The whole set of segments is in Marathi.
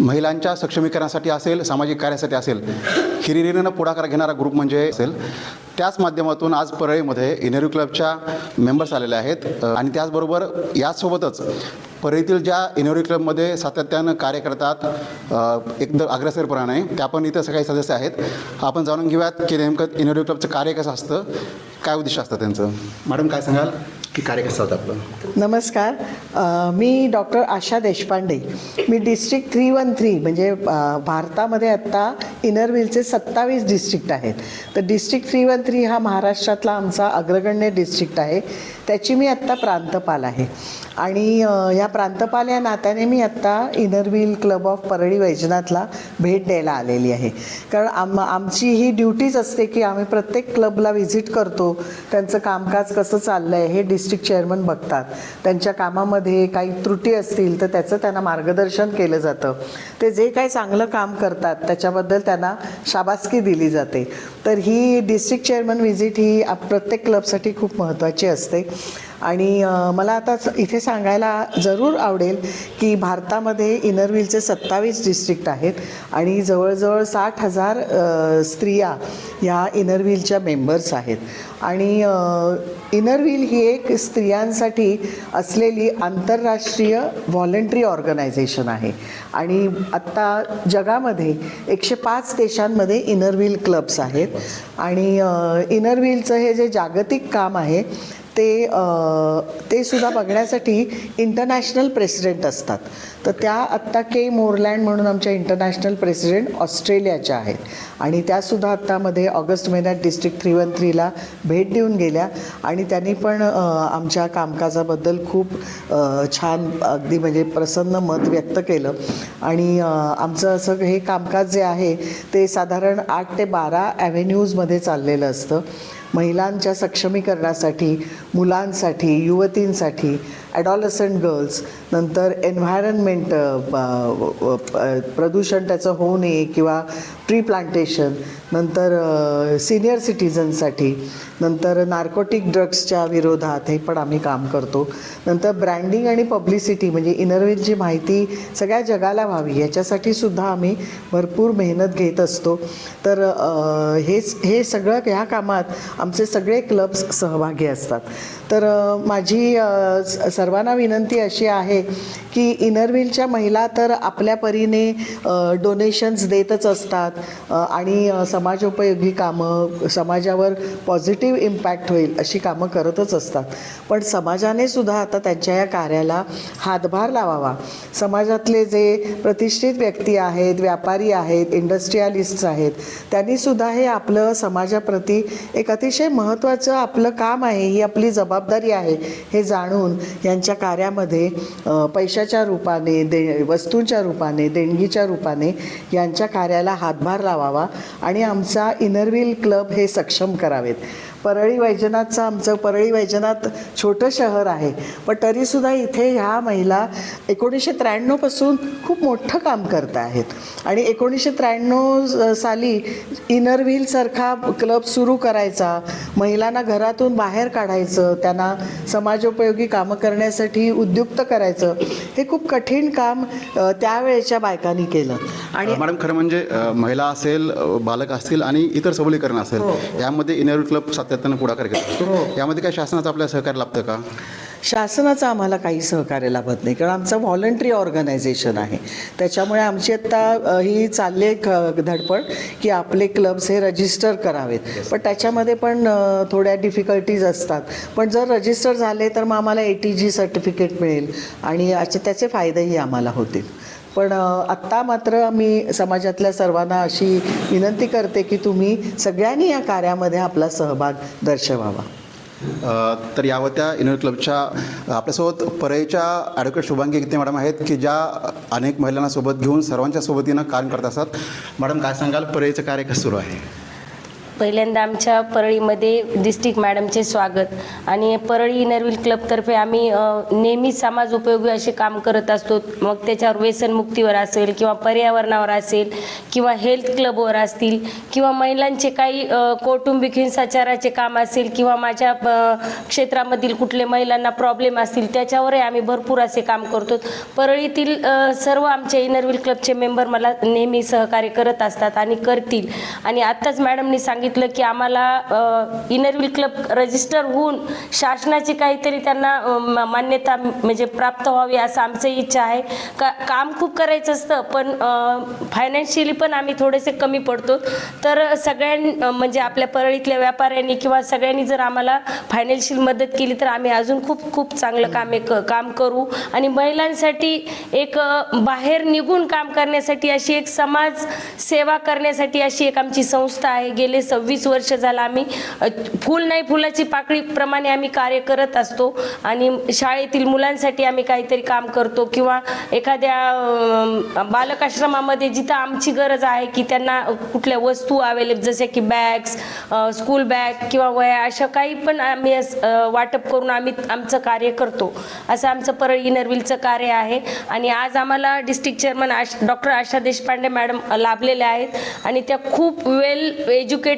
महिलांच्या सक्षमीकरणासाठी असेल सामाजिक कार्यासाठी असेल हिरिरीनं पुढाकार घेणारा ग्रुप म्हणजे असेल. त्याच माध्यमातून आज परळीमध्ये इनेरू क्लबच्या मेंबर्स आलेले आहेत. आणि त्याचबरोबर याचसोबतच परळीतील ज्या इनोरी क्लबमध्ये सातत्यानं कार्य करतात एकदम अग्रेसरपणाने त्या पण इथं सगळे सदस्य आहेत. आपण जाणून घेऊयात की नेमकं इनोरी क्लबचं कार्य कसं असतं काय उद्दिष्ट असतं त्यांचं? मॅडम काय सांगाल? की कार्य कसं होतं आपलं नमस्कार. अ, मी डॉक्टर आशा देशपांडे. मी डिस्ट्रिक्ट थ्री वन थ्री म्हणजे अ, भारतामध्ये आत्ता इनर व्हीलचे सत्तावीस डिस्ट्रिक्ट आहेत. तर डिस्ट्रिक्ट थ्री वन थ्री हा महाराष्ट्रातला आमचा अग्रगण्य डिस्ट्रिक्ट आहे. त्याची मी आत्ता प्रांतपाल आहे. आणि अ, या प्रांतपाल या नात्याने मी आत्ता inner wheel club of Parli वैजनाथला भेट द्यायला आलेली आहे. कारण आम आमची ही ड्युटीच असते की आम्ही प्रत्येक क्लबला व्हिजिट करतो. त्यांचं कामकाज कसं चाललं आहे हे डिस्ट्रिक्ट डिस्ट्रिक्ट चेअरमन बघतात. त्यांच्या कामामध्ये काही त्रुटी असतील तर त्याचं त्यांना मार्गदर्शन केलं जातं. ते जे काही चांगलं काम करतात त्याच्याबद्दल त्यांना शाबासकी दिली जाते. तर ही डिस्ट्रिक्ट चेअरमन व्हिजिट ही प्रत्येक क्लबसाठी खूप महत्त्वाची असते. आणि मला आता इथे सांगायला जरूर आवडेल की भारतामध्ये इनर व्हीलचे सत्तावीस डिस्ट्रिक्ट आहेत आणि जवळजवळ साठ हजार स्त्रिया ह्या इनर व्हीलच्या मेंबर्स आहेत. आणि इनर व्हील ही एक स्त्रियांसाठी असलेली आंतरराष्ट्रीय व्हॉलेंटरी ऑर्गनायझेशन आहे. आणि आत्ता जगामध्ये एकशे पाच देशांमध्ये इनर व्हील क्लब्स आहेत. आणि इनर व्हीलचं हे जे जागतिक काम आहे ते ते सुद्धा बघण्यासाठी इंटरनॅशनल प्रेसिडेंट असतात. तर त्या आत्ता के मोरलँड म्हणून आमच्या इंटरनॅशनल प्रेसिडेंट ऑस्ट्रेलियाच्या आहेत. आणि त्यासुद्धा आत्तामध्ये ऑगस्ट महिन्यात डिस्ट्रिक्ट थ्री वन थ्रीला भेट देऊन गेल्या. आणि त्यांनी पण आमच्या कामकाजाबद्दल खूप छान अगदी म्हणजे प्रसन्न मत व्यक्त केलं. आणि आमचं असं हे कामकाज जे आहे ते साधारण आठ ते बारा ॲव्हेन्यूजमध्ये चाललेलं असतं. महिलांच्या सक्षमीकरणासाठी मुलांसाठी युवतींसाठी ॲडॉलसंट गर्ल्स नंतर एन्व्हायरनमेंट प्रदूषण त्याचं होऊ नये किंवा ट्री प्लांटेशन नंतर सिनियर सिटीजनसाठी नंतर नार्कोटिक ड्रग्सच्या विरोधात हे पण आम्ही काम करतो. नंतर ब्रँडिंग आणि पब्लिसिटी म्हणजे इनरवेलची माहिती सगळ्या जगाला व्हावी याच्यासाठी सुद्धा आम्ही भरपूर मेहनत घेत असतो. तर हेच हे सगळं ह्या कामात आमचे सगळे क्लब्स सहभागी असतात. तर माझी स- सर्वांना विनंती अशी आहे की इनरव्हीलच्या महिला तर आपल्या परीने डोनेशन्स देतच असतात. आणि समाजोपयोगी कामं समाजावर पॉझिटिव्ह इम्पॅक्ट होईल अशी कामं करतच असतात. पण समाजाने सुद्धा आता त्यांच्या या कार्याला हातभार लावावा. समाजातले जे प्रतिष्ठित व्यक्ती आहेत व्यापारी आहेत इंडस्ट्रियालिस्ट्स आहेत त्यांनी सुद्धा हे आपलं समाजाप्रती एक अतिशय महत्त्वाचं आपलं काम आहे ही आपली जबाबदारी आहे हे जाणून यांच्या कार्यामध्ये पैशाच्या रूपाने दे वस्तूंच्या रूपाने देणगीच्या रूपाने यांच्या कार्याला हातभार लावावा आणि आमचा इनरव्हील क्लब हे सक्षम करावेत. परळी वैजनाथचं आमचं परळी वैजनाथ छोटं शहर आहे. पण तरीसुद्धा इथे ह्या महिला एकोणीसशे त्र्याण्णवपासून खूप मोठं काम करत आहेत. आणि एकोणीसशे त्र्याण्णव साली इनर व्हीलसारखा क्लब सुरू करायचा. महिलांना घरातून बाहेर काढायचं त्यांना समाजोपयोगी कामं करण्यासाठी उद्युक्त करायचं. हे खूप कठीण काम त्यावेळेच्या बायकांनी केलं. आणि मॅडम खरं म्हणजे महिला असेल बालक असतील आणि इतर सबलीकरण असेल यामध्ये इनर क्लब सातत्यानं पुढाकार घेत. असतो यामध्ये काय शासनाचं आपल्याला सहकार्य लाभतं का? शासनाचं आम्हाला काही सहकार्य लाभत नाही कारण आमचं व्हॉलंटरी ऑर्गनायझेशन आहे. त्याच्यामुळे आमची आत्ता ही चालली आहे ख- धडपड की आपले क्लब्स हे रजिस्टर करावेत. पण त्याच्यामध्ये पण थोड्या डिफिकल्टीज असतात. पण जर रजिस्टर झाले तर मग आम्हाला ए टी जी सर्टिफिकेट मिळेल आणि याचे त्याचे फायदेही आम्हाला होतील. पण आत्ता मात्र मी समाजातल्या सर्वांना अशी विनंती करते की तुम्ही सगळ्यांनी या कार्यामध्ये आपला सहभाग दर्शवावा. तर या होत्या इनर क्लबच्या आपल्यासोबत परळीच्या ॲडव्होकेट शुभांगी गीते मॅडम आहेत की ज्या अनेक महिलांना सोबत घेऊन सर्वांच्या सोबतीनं काम करत असतात. मॅडम काय सांगाल? परळीचं कार्य कसं सुरू आहे? पहिल्यांदा आमच्या परळीमध्ये डिस्ट्रिक्ट मॅडमचे स्वागत. आणि परळी इनरविल क्लबतर्फे आम्ही नेहमी समाज उपयोगी असे काम करत असतो. मग त्याच्यावर व्यसनमुक्तीवर असेल किंवा पर्यावरणावर असेल किंवा हेल्थ क्लबवर असतील किंवा महिलांचे काही कौटुंबिक हिंसाचाराचे काम असेल किंवा माझ्या क्षेत्रामधील कुठले महिलांना प्रॉब्लेम असतील त्याच्यावरही आम्ही भरपूर असे काम करतो. परळीतील सर्व आमच्या इनरविल क्लबचे मेंबर मला नेहमी सहकार्य करत असतात आणि करतील. आणि आत्ताच मॅडमनी सांगितलं की आम्हाला इनरविल क्लब रजिस्टर होऊन शासनाची काहीतरी त्यांना मान्यता म्हणजे प्राप्त व्हावी असं आमचं इच्छा आहे. का काम खूप करायचं असतं पण फायनान्शियली पण आम्ही थोडेसे कमी पडतो. तर सगळ्यां म्हणजे आपल्या परळीतल्या व्यापाऱ्यांनी किंवा सगळ्यांनी जर आम्हाला फायनान्शियल मदत केली तर आम्ही अजून खूप खूप चांगलं काम काम करू. आणि महिलांसाठी एक बाहेर निघून काम करण्यासाठी अशी एक समाज सेवा करण्यासाठी अशी एक आमची संस्था आहे. गेले सव्वीस वर्ष झालं आम्ही फुल नाही फुलाची पाकळीप्रमाणे आम्ही कार्य करत असतो आणि शाळेतील मुलांसाठी आम्ही काहीतरी काम करतो किंवा एखाद्या बालकाश्रमामध्ये जिथं आमची गरज आहे की त्यांना कुठल्या वस्तू अवेलेबल जसे की बॅग्स स्कूल बॅग किंवा वया अशा काही पण आम्ही वाटप करून आम्ही आमचं कार्य करतो. असं आमचं परळ इनरविलचं कार्य आहे आणि आज आम्हाला डिस्ट्रिक्ट चेअरमन आश डॉक्टर आशा देशपांडे मॅडम लाभलेल्या आहेत आणि त्या खूप वेल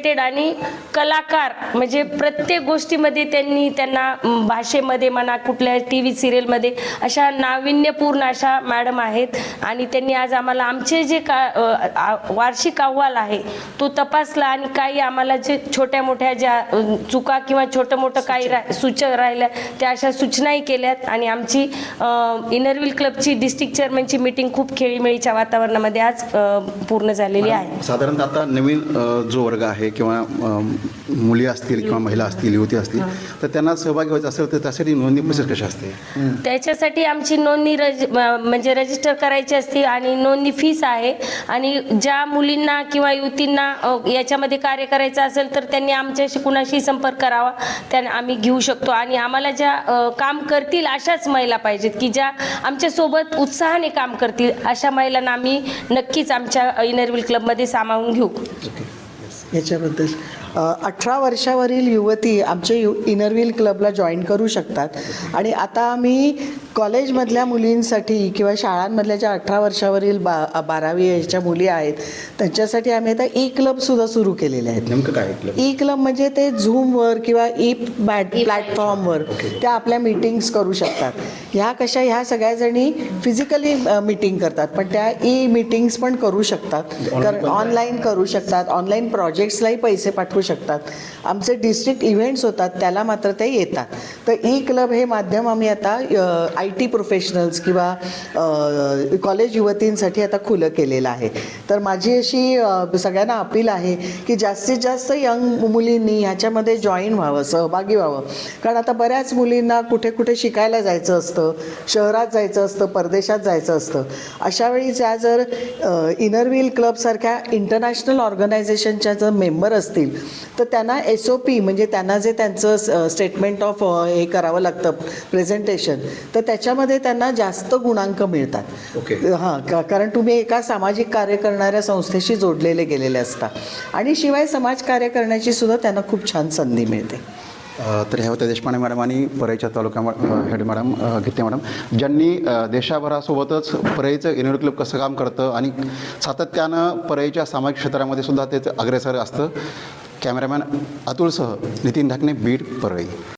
एज्युकेटेड आणि कलाकार म्हणजे प्रत्येक गोष्टीमध्ये त्यांनी त्यांना भाषेमध्ये म्हणा कुठल्या टी व्ही सिरियलमध्ये अशा नाविन्यपूर्ण अशा मॅडम आहेत. आणि त्यांनी आज आम्हाला आमचे जे का वार्षिक अहवाल आहे तो तपासला आणि काही आम्हाला जे छोट्या मोठ्या ज्या चुका किंवा छोटं मोठं काही रा सूचना राहिल्या त्या अशा सूचनाही केल्यात. आणि आमची इनरविल क्लबची डिस्ट्रिक्ट चेअरमनची मीटिंग खूप खेळीमेळीच्या वातावरणामध्ये आज पूर्ण झालेली आहे. साधारणतः आता नवीन जो वर्ग आहे किंवा मुली असतील किंवा महिला असतील युवती असतील तर त्यांना सहभागी व्हायचं असेल तर त्यासाठी नोंदणी प्रोसेस कशी असते? त्याच्यासाठी आमची नोंदणी रज म्हणजे रजिस्टर करायची असते आणि नोंदणी फीस आहे. आणि ज्या मुलींना किंवा युवतींना याच्यामध्ये कार्य करायचं असेल तर त्यांनी आमच्याशी कुणाशी संपर्क करावा त्यांना आम्ही घेऊ शकतो. आणि आम्हाला ज्या काम करतील अशाच महिला पाहिजेत की ज्या आमच्यासोबत उत्साहाने काम करतील अशा महिलांना आम्ही नक्कीच आमच्या इनरविल क्लबमध्ये सामावून घेऊ. याच्याबद्दल. अठरा वर्षावरील युवती आमच्या यु इनरव्हील क्लबला जॉईन करू शकतात. आणि आता आम्ही कॉलेजमधल्या मुलींसाठी किंवा शाळांमधल्या ज्या अठरा वर्षावरील बा बारावी याच्या मुली आहेत त्यांच्यासाठी आम्ही आता ई क्लबसुद्धा सुरू केलेले आहेत. नेमकं काय ऐकलं ई क्लब म्हणजे ते झूमवर किंवा ई बॅट प्लॅटफॉर्मवर त्या आपल्या मीटिंग्स करू शकतात. ह्या कशा ह्या सगळ्याजणी फिजिकली मीटिंग करतात पण त्या ई मीटिंग्स पण करू शकतात. कारण ऑनलाईन करू शकतात ऑनलाईन प्रोजेक्ट्सलाही पैसे पाठवू शकतात. आमचे डिस्ट्रिक्ट इव्हेंट्स होतात त्याला मात्र ते येतात. तर ई क्लब हे माध्यम आम्ही आता आय टी प्रोफेशनल्स किंवा कॉलेज युवतींसाठी आता खुलं केलेलं आहे. तर माझी अशी सगळ्यांना अपील आहे की जास्तीत जास्त यंग मुलींनी ह्याच्यामध्ये जॉईन व्हावं सहभागी व्हावं. कारण आता बऱ्याच मुलींना कुठे कुठे शिकायला जायचं असतं शहरात जायचं असतं परदेशात जायचं असतं. अशा वेळी ज्या जर इनरव्हील क्लबसारख्या इंटरनॅशनल ऑर्गनायझेशनच्या जर मेंबर असतील तर त्यांना एस ओ पी म्हणजे त्यांना जे त्यांचं स्टेटमेंट ऑफ हे करावं लागतं प्रेझेंटेशन तर त्याच्यामध्ये त्यांना जास्त गुणांक मिळतात. ओके. हां का कारण तुम्ही एका सामाजिक कार्य करणाऱ्या संस्थेशी जोडलेले गेलेले असता. आणि शिवाय समाजकार्य करण्याची सुद्धा त्यांना खूप छान संधी मिळते. तर ह्या होत्या देशपांडे मॅडम आणि परळीच्या taluka head madam Gite madam. ज्यांनी देशाभरासोबतच परळीचं युनिट क्लब कसं काम करतं आणि सातत्यानं परळीच्या सामाजिक क्षेत्रामध्ये सुद्धा ते अग्रेसर असतं. कॅमेरामॅन अतुलसह नितीन ढाकणे बीड परळी.